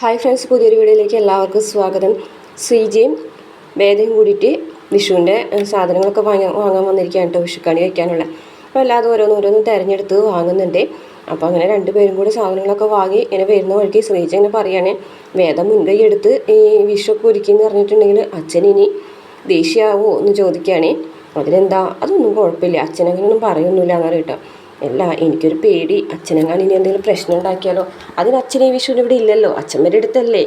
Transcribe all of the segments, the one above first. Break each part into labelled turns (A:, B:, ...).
A: Hi friends പുതിയൊരു വീഡിയോയിലേക്ക് എല്ലാവർക്കും സ്വാഗതം. ശ്രീജയും വേദയും കൂടിയിട്ട് വിഷുവിന്റെ സാധനങ്ങളൊക്കെ വാങ്ങി വാങ്ങാൻ വന്നിരിക്കുകയാണ് കേട്ടോ വിഷുക്കണി വയ്ക്കാനുള്ള. അപ്പോൾ എല്ലാതും ഓരോന്ന് ഓരോന്ന് തിരഞ്ഞെടുത്ത് വാങ്ങുന്നുണ്ട്. അപ്പോൾ അങ്ങനെ രണ്ടുപേരും കൂടി സാധനങ്ങളൊക്കെ വാങ്ങി ഇങ്ങനെ വരുന്ന വഴിക്ക് ശ്രീജ ഇങ്ങനെ പറയുകയാണ് വേദം മുൻകൈ എടുത്ത് ഈ വിഷുവൊക്കെ ഒരുക്കിയെന്ന് പറഞ്ഞിട്ടുണ്ടെങ്കിൽ അച്ഛൻ ഇനി ദേഷ്യമാവോ എന്ന് ചോദിക്കുകയാണ്. അതിനെന്താ? അതൊന്നും കുഴപ്പമില്ല അച്ഛനങ്ങനെയൊന്നും പറയൊന്നുമില്ല അങ്ങനെ കേട്ടോ. അല്ല എനിക്കൊരു പേടി. അച്ഛനെങ്ങാനും ഇനി എന്തെങ്കിലും പ്രശ്നം ഉണ്ടാക്കിയാലോ? അതിന് അച്ഛനെ വിഷുവിന് ഇവിടെ ഇല്ലല്ലോ. അച്ഛന്റെ അടുത്തല്ലേ.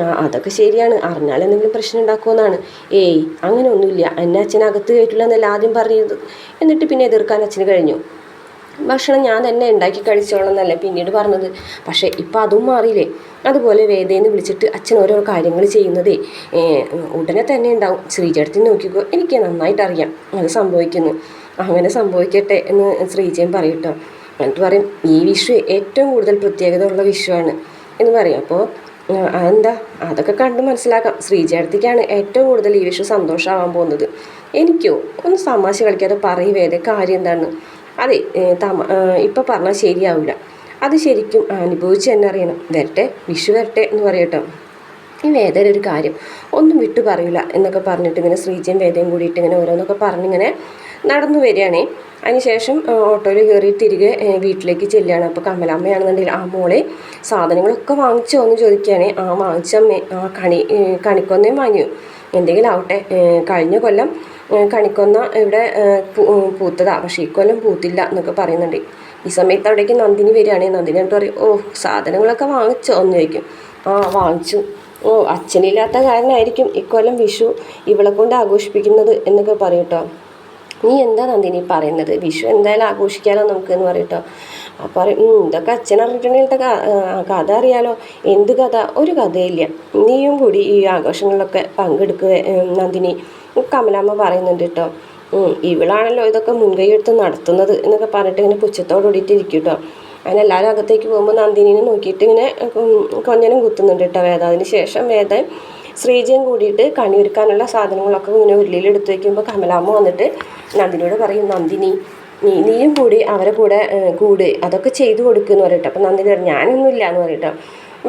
A: ആ അതൊക്കെ ശരിയാണ്. അറിഞ്ഞാൽ എന്തെങ്കിലും പ്രശ്നം ഉണ്ടാക്കുമെന്നാണ്. ഏയ് അങ്ങനെ ഒന്നുമില്ല. എന്നെ അച്ഛൻ അകത്ത് കയറ്റില്ല എന്നല്ല ആദ്യം പറഞ്ഞത്. എന്നിട്ട് പിന്നെ എതിർക്കാൻ അച്ഛന് കഴിഞ്ഞു. ഭക്ഷണം ഞാൻ തന്നെ ഉണ്ടാക്കി കഴിച്ചോളാം എന്നല്ലേ പിന്നീട് പറഞ്ഞത്. പക്ഷേ ഇപ്പം അതും മാറിയില്ലേ. അതുപോലെ വേദയെന്ന് വിളിച്ചിട്ട് അച്ഛൻ ഓരോ കാര്യങ്ങൾ ചെയ്യുന്നതേ. ഉടനെ തന്നെ ഉണ്ടാവും. ശ്രീചേട്ടത്തിൽ നോക്കിക്കോ. എനിക്ക് നന്നായിട്ട് അറിയാം അത് സംഭവിക്കുന്നു. അങ്ങനെ സംഭവിക്കട്ടെ എന്ന് ശ്രീജയും പറയും എന്നിട്ട് പറയും ഈ വിഷു ഏറ്റവും കൂടുതൽ പ്രത്യേകത ഉള്ള വിഷുവാണ് എന്ന് പറയും. അപ്പോൾ അതെന്താ? അതൊക്കെ കണ്ട് മനസ്സിലാക്കാം. ശ്രീചേട്ടത്തിക്കാണ് ഏറ്റവും കൂടുതൽ ഈ വിഷു സന്തോഷമാവാൻ പോകുന്നത്. എനിക്കോ? ഒന്ന് തമാശ കളിക്കാതെ പറയും വേദ കാര്യം എന്താണ് അതെ തമ ഇപ്പം പറഞ്ഞാൽ ശരിയാവില്ല അത് ശരിക്കും അനുഭവിച്ച് തന്നെ അറിയണം. വരട്ടെ വിഷു വരട്ടെ എന്ന് പറയട്ടോ. ഈ വേദന ഒരു കാര്യം ഒന്നും വിട്ടു പറയില്ല എന്നൊക്കെ പറഞ്ഞിട്ട് ഇങ്ങനെ ശ്രീജയും വേദയും കൂടിയിട്ട് ഇങ്ങനെ ഓരോന്നൊക്കെ പറഞ്ഞിങ്ങനെ നടന്നു വരികയാണേ. അതിനുശേഷം ശേഷം ഓട്ടോയിൽ കയറി തിരികെ വീട്ടിലേക്ക് ചെല്ലുകയാണ്. അപ്പോൾ കമലാമ്മയാണെന്നുണ്ടെങ്കിൽ ആ മോളെ സാധനങ്ങളൊക്കെ വാങ്ങിച്ചോ എന്ന് ചോദിക്കുകയാണേ. ആ വാങ്ങിച്ചമ്മേ ആ കണി കണിക്കൊന്നേം വാങ്ങിയോ? എന്തെങ്കിലും ആവട്ടെ കഴിഞ്ഞ കൊല്ലം കണിക്കൊന്ന ഇവിടെ പൂത്തതാ. പക്ഷേ ഇക്കൊല്ലം കൊല്ലം പൂത്തില്ല എന്നൊക്കെ പറയുന്നുണ്ട്. ഈ സമയത്ത് അവിടേക്ക് നന്ദിനി വരികയാണെങ്കിൽ നന്ദിനി എന്നിട്ട് പറയും ഓ സാധനങ്ങളൊക്കെ വാങ്ങിച്ചോ? എന്ന് ചോദിക്കും. ആ വാങ്ങിച്ചു. ഓ അച്ഛനില്ലാത്ത കാരണമായിരിക്കും ഇക്കൊല്ലം വിഷു ഇവളെ കൊണ്ട് ആഘോഷിപ്പിക്കുന്നത് എന്നൊക്കെ പറയും നീ എന്താ നന്ദിനി പറയുന്നത്? വിഷു എന്തായാലും ആഘോഷിക്കാലോ നമുക്ക് എന്ന് പറയട്ടോ അപ്പം പറയും "ഉം, ഇതൊക്കെ ആ, കഥ അറിയാലോ. എന്ത് കഥ? ഒരു കഥയില്ല. നീയും കൂടി ഈ ആഘോഷങ്ങളിലൊക്കെ പങ്കെടുക്കുക നന്ദിനി. കമലാമ്മ പറയുന്നുണ്ട് കേട്ടോ ഇവളാണല്ലോ ഇതൊക്കെ മുൻകൈ എടുത്ത് നടത്തുന്നത് എന്നൊക്കെ പറഞ്ഞിട്ട് ഇങ്ങനെ പുച്ഛത്തോടുകൂടിയിട്ട് ഇരിക്കും കേട്ടോ അങ്ങനെ എല്ലാവരും അകത്തേക്ക് പോകുമ്പോൾ നന്ദിനിനെ നോക്കിയിട്ട് ഇങ്ങനെ കൊഞ്ഞനും കുത്തുന്നുണ്ട് കേട്ടോ വേദ. അതിന് ശേഷം വേദ ശ്രീജയും കൂടിയിട്ട് കണിയൊരുക്കാനുള്ള സാധനങ്ങളൊക്കെ ഇങ്ങനെ ഉരുളിയിൽ എടുത്ത് വയ്ക്കുമ്പോൾ കമലാമ്മ വന്നിട്ട് നന്ദിനിയോട് പറയും നന്ദിനി നീ നീയും കൂടി അവരെ കൂടെ കൂടെ. അതൊക്കെ ചെയ്തു കൊടുക്കുമെന്ന് പറയട്ടെ അപ്പം നന്ദിനി ഞാനൊന്നും ഞാനൊന്നുമില്ല എന്ന് പറയട്ടോ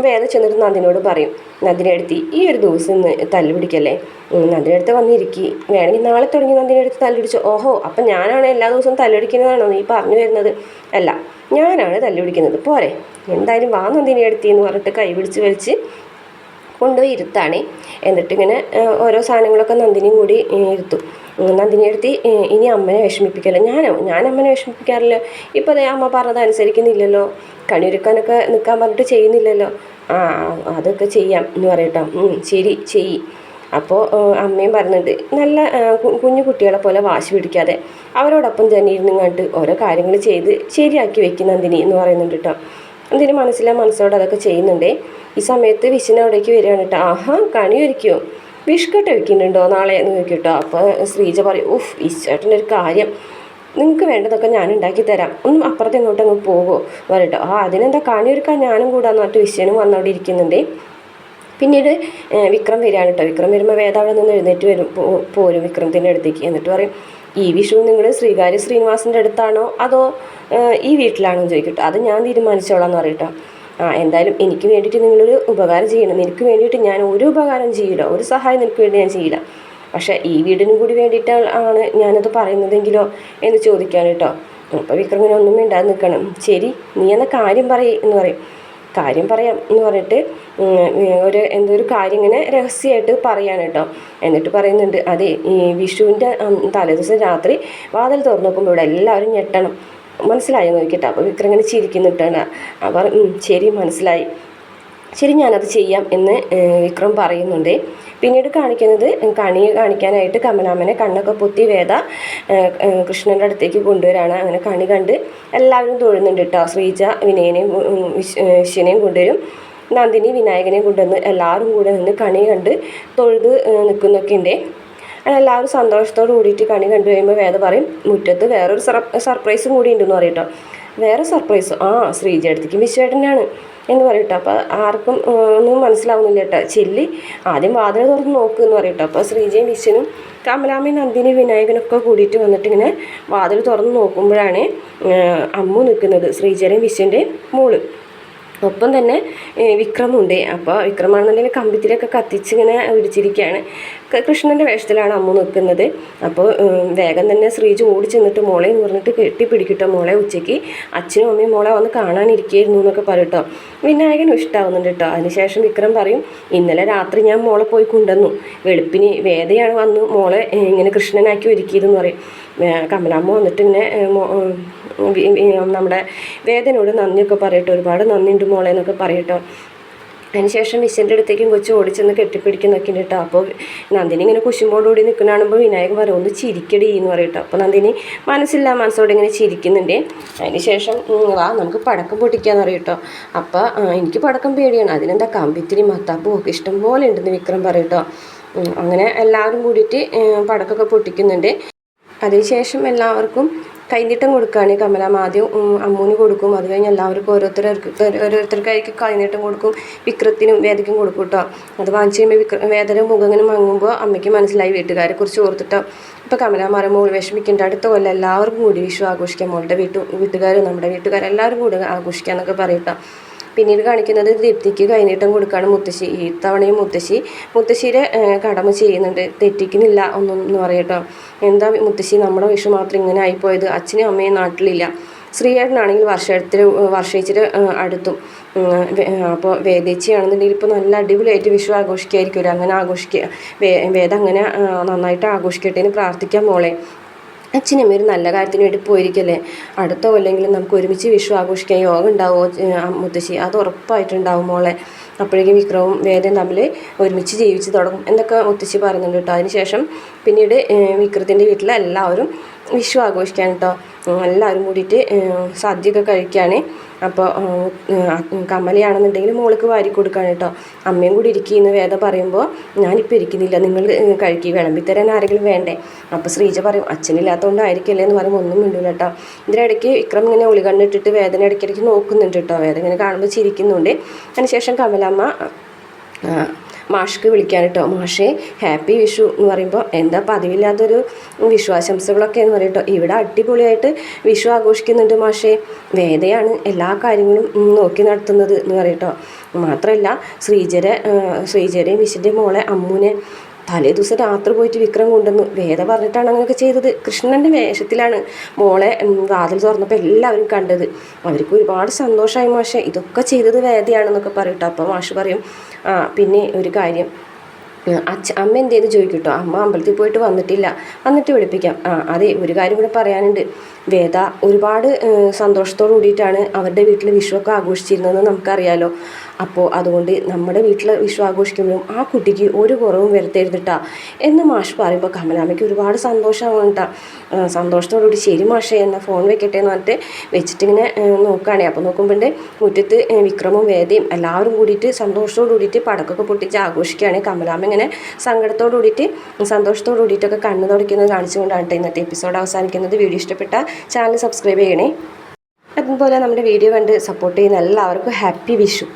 A: വേദ ചെന്നിട്ട് നന്ദിനോട് പറയും നന്ദിനി അടുത്ത് ഈ ഒരു ദിവസം ഇന്ന് തല്ല് പിടിക്കല്ലേ അടുത്ത് വന്നിരിക്കി. വേണമെങ്കിൽ നാളെ തുടങ്ങി നന്ദിനി അടുത്ത് തല്ലുപിടിച്ചു. ഓഹോ അപ്പം ഞാനാണ് എല്ലാ ദിവസവും തല്ലുപിടിക്കുന്നതാണോ നീ പറഞ്ഞു വരുന്നത്? അല്ല ഞാനാണ് തല്ലുപിടിക്കുന്നത്. പോരെ. എന്തായാലും വാ നന്ദിനി അടുത്തി എന്ന് പറഞ്ഞിട്ട് കൈ പിടിച്ച് വലിച്ച് കൊണ്ടുപോയി ഇരുത്താണ്. എന്നിട്ട് ഇങ്ങനെ ഓരോ സാധനങ്ങളൊക്കെ നന്ദിനിയും കൂടി ഇരുത്തു. നന്ദിനി എടുത്തി ഇനി അമ്മനെ വിഷമിപ്പിക്കല്ല. ഞാനോ? ഞാൻ അമ്മനെ വിഷമിപ്പിക്കാറില്ല. ഇപ്പോൾ അതേ അമ്മ പറഞ്ഞത് അനുസരിക്കുന്നില്ലല്ലോ കണിയൊരുക്കാനൊക്കെ നിൽക്കാൻ പറഞ്ഞിട്ട് ചെയ്യുന്നില്ലല്ലോ. ആ അതൊക്കെ ചെയ്യാം എന്ന് പറയട്ടോ. ശരി ചെയ്യ്. അപ്പോൾ അമ്മയും പറയുന്നുണ്ട് നല്ല കുഞ്ഞു കുട്ടികളെ പോലെ വാശി പിടിക്കാതെ അവരോടൊപ്പം തന്നെ ഇരുന്നിങ്ങാണ്ട് ഓരോ കാര്യങ്ങൾ ചെയ്ത് ശരിയാക്കി വെക്കും നന്ദിനി എന്ന് പറയുന്നുണ്ട് കേട്ടോ. എന്തിനു മനസ്സിലാ മനസ്സോടെ അതൊക്കെ ചെയ്യുന്നുണ്ടേ. ഈ സമയത്ത് വിഷിന് അവിടേക്ക് വരികയാണ് കേട്ടോ. ആഹാ കണി ഒരുക്കിയോ? വിഷ്കട്ട് വെക്കുന്നുണ്ടോ നാളെ എന്ന് ചോദിക്കും കേട്ടോ. അപ്പോൾ ശ്രീജ പറയും ഉഫ് ഈ ഒരു കാര്യം. നിങ്ങൾക്ക് വേണ്ടതൊക്കെ ഞാൻ ഉണ്ടാക്കി തരാം. ഒന്നും അപ്പുറത്ത് ഇങ്ങോട്ട് അങ്ങ് പോകുമോ വരട്ടോ ആ അതിനെന്താ കണി ഒരുക്കാൻ ഞാനും കൂടാന്ന് പറഞ്ഞിട്ട് വിശ്വനും വന്നവിടെ ഇരിക്കുന്നുണ്ടേ. പിന്നീട് വിക്രം വരികയാണ് കേട്ടോ. വിക്രം വരുമ്പോൾ വേദ അവിടെ നിന്ന് എഴുന്നേറ്റ് വരും. പോരും വിക്രമത്തിന്റെ അടുത്തേക്ക്. എന്നിട്ട് പറയും ഈ വിഷു നിങ്ങൾ ശ്രീകാര്യ ശ്രീനിവാസിന്റെ അടുത്താണോ? അതോ ഈ വീട്ടിലാണോ? എന്ന് ചോദിക്കട്ടോ. അത് ഞാൻ തീരുമാനിച്ചോളാം എന്ന് പറയട്ടോ. ആ എന്തായാലും എനിക്ക് വേണ്ടിയിട്ട് നിങ്ങളൊരു ഉപകാരം ചെയ്യണം. എനിക്ക് വേണ്ടിയിട്ട് ഞാൻ ഒരു ഉപകാരം ചെയ്യില്ല ഒരു സഹായം നിനക്ക് വേണ്ടി ഞാൻ ചെയ്യില്ല പക്ഷേ ഈ വീടിനും കൂടി വേണ്ടിയിട്ട് ആണ് ഞാനത് പറയുന്നതെങ്കിലോ എന്ന് ചോദിക്കാൻ കേട്ടോ. അപ്പോൾ വിക്രമിനെ ഒന്നും മിണ്ടാതെ നിൽക്കണം. ശരി നീ എന്ന കാര്യം പറയേ എന്ന് പറയും. കാര്യം പറയാം എന്ന് പറഞ്ഞിട്ട് ഒരു എന്തോ ഒരു കാര്യം ഇങ്ങനെ രഹസ്യമായിട്ട് പറയാണ് കേട്ടോ. എന്നിട്ട് പറയുന്നുണ്ട് അതെ ഈ വിഷുവിന്റെ തലേദിവസം രാത്രി വാതിൽ തുറന്നു നോക്കുമ്പോൾ ഇവിടെ എല്ലാവരും ഞെട്ടണം. മനസ്സിലായി നോക്കിയിട്ട്. അപ്പോൾ വിക്രം ഇങ്ങനെ ചിരിക്കുന്നിട്ടാണ് അവർ ശരി മനസ്സിലായി. ശരി ഞാനത് ചെയ്യാം എന്ന് വിക്രം പറയുന്നുണ്ട്. പിന്നീട് കാണിക്കുന്നത് കണി കാണിക്കാനായിട്ട് കമലാമനെ കണ്ണൊക്കെ പൊത്തി വേദ കൃഷ്ണന്റെ അടുത്തേക്ക് കൊണ്ടുവരാണ്. അങ്ങനെ കണി കണ്ട് എല്ലാവരും തൊഴുന്നുണ്ട് കേട്ടോ ശ്രീജ വിനയനെയും വിശ്വനെയും കൊണ്ടുവരും. നന്ദിനി വിനായകനെ കൊണ്ടുവന്ന് എല്ലാവരും കൂടെ നിന്ന് കണി കണ്ട് തൊഴുത് നിൽക്കുന്നൊക്കെ ഉണ്ട് എല്ലാവരും സന്തോഷത്തോട് കൂടിയിട്ട് കണി കണ്ടു കഴിയുമ്പോൾ വേദ പറയും മുറ്റത്ത് വേറൊരു സർ- സർപ്രൈസും കൂടി ഉണ്ടെന്ന് പറയും കേട്ടോ വേറെ സർപ്രൈസ്? ആ ശ്രീജ അടുത്തേക്ക് വിശ്വേട്ടനാണ്. എന്ന് പറയും അപ്പോൾ ആർക്കും ഒന്നും മനസ്സിലാവുന്നില്ല കേട്ടോ. ചെല്ലി ആദ്യം വാതിൽ തുറന്ന് നോക്ക് എന്ന് പറയും അപ്പോൾ ശ്രീജയും വിശ്വനും കമലാമി നന്ദിനി വിനായകനൊക്കെ കൂടിയിട്ട് വന്നിട്ട് ഇങ്ങനെ വാതിൽ തുറന്ന് നോക്കുമ്പോഴാണ് അമ്മു നിൽക്കുന്നത് ശ്രീജയുടെയും വിശ്വന്റെയും മോൾ. ഒപ്പം തന്നെ വിക്രമുണ്ട്. അപ്പോൾ വിക്രമാണെന്നുണ്ടെങ്കിൽ കമ്പിത്തിലൊക്കെ കത്തിച്ച് ഇങ്ങനെ പിടിച്ചിരിക്കുകയാണ് ക- കൃഷ്ണന്റെ വേഷത്തിലാണ് അമ്മ നിൽക്കുന്നത്. അപ്പോൾ വേഗം തന്നെ ശ്രീജ് ഓടി ചെന്നിട്ട് മോളെ എന്ന് പറഞ്ഞിട്ട് കെട്ടിപ്പിടിക്കട്ടോ മോളെ ഉച്ചയ്ക്ക്. അച്ഛനും അമ്മയും മോളെ വന്ന് കാണാനിരിക്കുകയായിരുന്നു എന്നൊക്കെ പറയും കേട്ടോ വിനായകനും ഇഷ്ടമാവുന്നുണ്ട് കേട്ടോ അതിനുശേഷം വിക്രം പറയും ഇന്നലെ രാത്രി ഞാൻ മോളെ പോയി കൊണ്ടുവന്നു. വെളുപ്പിന് വേദയാണ് വന്ന് മോളെ ഇങ്ങനെ കൃഷ്ണനാക്കി ഒരുക്കിയതെന്ന് പറയും. കമലാമ്മ വന്നിട്ട് ഇങ്ങനെ നമ്മുടെ വേദനയോട് നന്ദിയൊക്കെ പറയട്ടോ. ഒരുപാട് നന്ദിയുണ്ട് മോളെ എന്നൊക്കെ പറയട്ടോ. അതിനുശേഷം വിശ്വന്റെ അടുത്തേക്കും കൊച്ചു ഓടിച്ചെന്ന് കെട്ടിപ്പിടിക്കുന്നൊക്കെ കേട്ടോ. അപ്പോൾ നന്ദിനി ഇങ്ങനെ കുശുമ്പോടുകൂടി നിൽക്കുന്ന കാണുമ്പോൾ വിനായകൻ പറയും ഒന്ന് ചിരിക്കടി എന്ന് പറയട്ടോ അപ്പോൾ നന്ദിനി മനസ്സില്ല മനസ്സോടെ ഇങ്ങനെ ചിരിക്കുന്നുണ്ട്. അതിനുശേഷം വാ നമുക്ക് പടക്കം പൊട്ടിക്കാന്ന് പറയും കേട്ടോ. അപ്പോൾ എനിക്ക് പടക്കം പേടിയാണ്. അതിനെന്താ കമ്പിത്തിരി മത്താപ്പൂ ഒക്കെ ഇഷ്ടം പോലെ ഉണ്ടെന്ന് വിക്രം പറയട്ടോ അങ്ങനെ എല്ലാവരും കൂടിയിട്ട് പടക്കമൊക്കെ പൊട്ടിക്കുന്നുണ്ട്. അതിനുശേഷം എല്ലാവർക്കും കൈനീട്ടം കൊടുക്കുകയാണ് കമലാമ്മ ആദ്യം അമ്മൂന് കൊടുക്കും. അത് കഴിഞ്ഞ് എല്ലാവർക്കും ഓരോരുത്തർക്ക് ഓരോരുത്തർക്കായിരിക്കും കൈനീട്ടം കൊടുക്കും. വിക്രത്തിനും വേദയ്ക്കും കൊടുക്കും കേട്ടോ. അത് വാങ്ങിച്ചു കഴിയുമ്പോൾ വിക്ര വേദന മുഖം ഇങ്ങനെ അമ്മയ്ക്ക് മനസ്സിലായി വീട്ടുകാരെ കുറിച്ച് ഓർത്തിട്ടോ. ഇപ്പോൾ കമലാമാരെ മോൾ വിഷമിക്കേണ്ട. അടുത്ത കൊല്ലം എല്ലാവർക്കും കൂടി വിഷു ആഘോഷിക്കാം. മോളുടെ വീട്ടു വീട്ടുകാരും നമ്മുടെ വീട്ടുകാരെല്ലാവരും കൂടി ആഘോഷിക്കാം എന്നൊക്കെ പറയട്ടോ പിന്നീട് കാണിക്കുന്നത് ദീപ്തിക്ക് കൈനീട്ടം കൊടുക്കുകയാണ് മുത്തശ്ശി. ഈ തവണയും മുത്തശ്ശി മുത്തശ്ശിയുടെ കടമ ചെയ്യുന്നുണ്ട്. തെറ്റിക്കുന്നില്ല ഒന്നും പറയട്ടോ എന്താ മുത്തശ്ശി നമ്മുടെ വിഷു മാത്രം ഇങ്ങനെ ആയിപ്പോയത്? അച്ഛനും അമ്മയും നാട്ടിലില്ല. ശ്രീയേട്ടനാണെങ്കിൽ വർഷത്തിൽ വർഷയിച്ചിട്ട് അടുത്തും അപ്പോൾ വേദേച്ചിയാണെന്നുണ്ടെങ്കിൽ ഇപ്പോൾ നല്ല അടിപൊളിയായിട്ട് വിഷു ആഘോഷിക്കായിരിക്കുമല്ലോ അങ്ങനെ ആഘോഷിക്കുക വേദം അങ്ങനെ നന്നായിട്ട് ആഘോഷിക്കട്ടെ എന്ന് പ്രാർത്ഥിക്കാം മോളെ. അച്ഛനും ഒരു നല്ല കാര്യത്തിന് വേണ്ടി പോയിരിക്കല്ലേ? അടുത്ത കൊല്ലെങ്കിലും നമുക്ക് ഒരുമിച്ച് വിഷു ആഘോഷിക്കാൻ യോഗം ഉണ്ടാവുമോ മുത്തശ്ശി? അത് ഉറപ്പായിട്ടുണ്ടാവും മോളെ. അപ്പോഴേക്കും വിക്രവും വേദയും തമ്മിൽ ഒരുമിച്ച് ജീവിച്ച് തുടങ്ങും എന്നൊക്കെ മുത്തശ്ശി പറയുന്നുണ്ട് കേട്ടോ. അതിനുശേഷം പിന്നീട് വിക്രത്തിന്റെ വീട്ടിൽ എല്ലാവരും വിഷു ആഘോഷിക്കാൻ കേട്ടോ എല്ലാവരും കൂടിയിട്ട് സദ്യയൊക്കെ കഴിക്കുകയാണ് അപ്പോൾ കമലയാണെന്നുണ്ടെങ്കിൽ മോൾക്ക് വാരി കൊടുക്കുകയാണ് കേട്ടോ അമ്മയും കൂടി ഇരിക്കുന്ന വേദ പറയുമ്പോൾ ഞാനിപ്പോൾ ഇരിക്കുന്നില്ല. നിങ്ങൾ കഴിക്കുക വിളമ്പിത്തരാൻ ആരെങ്കിലും വേണ്ടേ? അപ്പോൾ ശ്രീജ പറയും അച്ഛനില്ലാത്തതുകൊണ്ടായിരിക്കില്ലേ എന്ന് പറയുമ്പോൾ ഒന്നും മിണ്ടില്ല കേട്ടോ ഇതിനിടയ്ക്ക് വിക്രം ഇങ്ങനെ ഒളികണ്ണിട്ടിട്ട് വേദന ഇടയ്ക്കിടയ്ക്ക് നോക്കുന്നുണ്ട് കേട്ടോ വേദന ഇങ്ങനെ കാണുമ്പോൾ ചിരിക്കുന്നുണ്ട്. അതിനുശേഷം കമലമ്മ മാഷ്ക്ക് വിളിക്കാൻ കേട്ടോ മാഷേ ഹാപ്പി വിഷു എന്ന് പറയുമ്പോൾ എന്താ പതിവില്ലാത്തൊരു വിശ്വാശംസകളൊക്കെ എന്ന് പറയട്ടോ ഇവിടെ അടിപൊളിയായിട്ട് വിഷു ആഘോഷിക്കുന്നുണ്ട് മാഷേ. വേദയാണ് എല്ലാ കാര്യങ്ങളും നോക്കി നടത്തുന്നത് എന്ന് പറയട്ടോ മാത്രമല്ല ശ്രീജരെ ശ്രീജരെയും വിശിന്റെ മോളെ അമ്മുനെ തലേ ദിവസം രാത്രി പോയിട്ട് വിക്രം കൊണ്ടുവന്നു വേദ പറഞ്ഞിട്ടാണ് അങ്ങനെയൊക്കെ ചെയ്തത്. കൃഷ്ണന്റെ വേഷത്തിലാണ് മോളെ വാതിൽ തുറന്നപ്പോൾ എല്ലാവരും കണ്ടത്. അവർക്ക് ഒരുപാട് സന്തോഷമായി മാഷെ. ഇതൊക്കെ ചെയ്തത് വേദയാണെന്നൊക്കെ പറയട്ടോ. അപ്പോൾ മാഷ് പറയും ആ പിന്നെ ഒരു കാര്യം. അച്ഛ അമ്മ എന്തേന്ന് ചോദിക്കും കേട്ടോ അമ്മ അമ്പലത്തിൽ പോയിട്ട് വന്നിട്ടില്ല. വന്നിട്ട് വിളിപ്പിക്കാം. ആ അതെ ഒരു കാര്യം കൂടെ പറയാനുണ്ട്. വേദ ഒരുപാട് സന്തോഷത്തോടു കൂടിയിട്ടാണ് അവരുടെ വീട്ടിൽ വിഷുവൊക്കെ ആഘോഷിച്ചിരുന്നതെന്ന് നമുക്കറിയാലോ. അപ്പോൾ അതുകൊണ്ട് നമ്മുടെ വീട്ടിൽ വിഷു ആഘോഷിക്കുമ്പോഴും ആ കുട്ടിക്ക് ഒരു കുറവും വരുത്തരുതിട്ടാ എന്ന് മാഷ് പറയുമ്പോൾ കമലാമയ്ക്ക് ഒരുപാട് സന്തോഷമാണ് കേട്ടോ സന്തോഷത്തോടു കൂടി ശരി മാഷേ എന്നാൽ ഫോൺ വെക്കട്ടെ എന്ന് പറഞ്ഞിട്ട് വെച്ചിട്ടിങ്ങനെ നോക്കുകയാണെ അപ്പോൾ നോക്കുമ്പോൾ മുറ്റത്ത് വിക്രമും വേദയും എല്ലാവരും കൂടിയിട്ട് സന്തോഷത്തോടു കൂടിയിട്ട് പടക്കൊക്കെ പൊട്ടിച്ച് ആഘോഷിക്കുകയാണ്. കമലാമ ഇങ്ങനെ സങ്കടത്തോടു കൂടിയിട്ട് സന്തോഷത്തോടു കൂടിയിട്ടൊക്കെ കണ്ണു തുടയ്ക്കുന്നത് കാണിച്ചുകൊണ്ടാണ് ഇന്നത്തെ എപ്പിസോഡ് അവസാനിക്കുന്നത്. വീഡിയോ ഇഷ്ടപ്പെട്ട ചാനൽ സബ്സ്ക്രൈബ് ചെയ്യണേ. അതുപോലെ നമ്മുടെ വീഡിയോ കണ്ട് സപ്പോർട്ട് ചെയ്യുന്ന എല്ലാവർക്കും ഹാപ്പി വിഷു.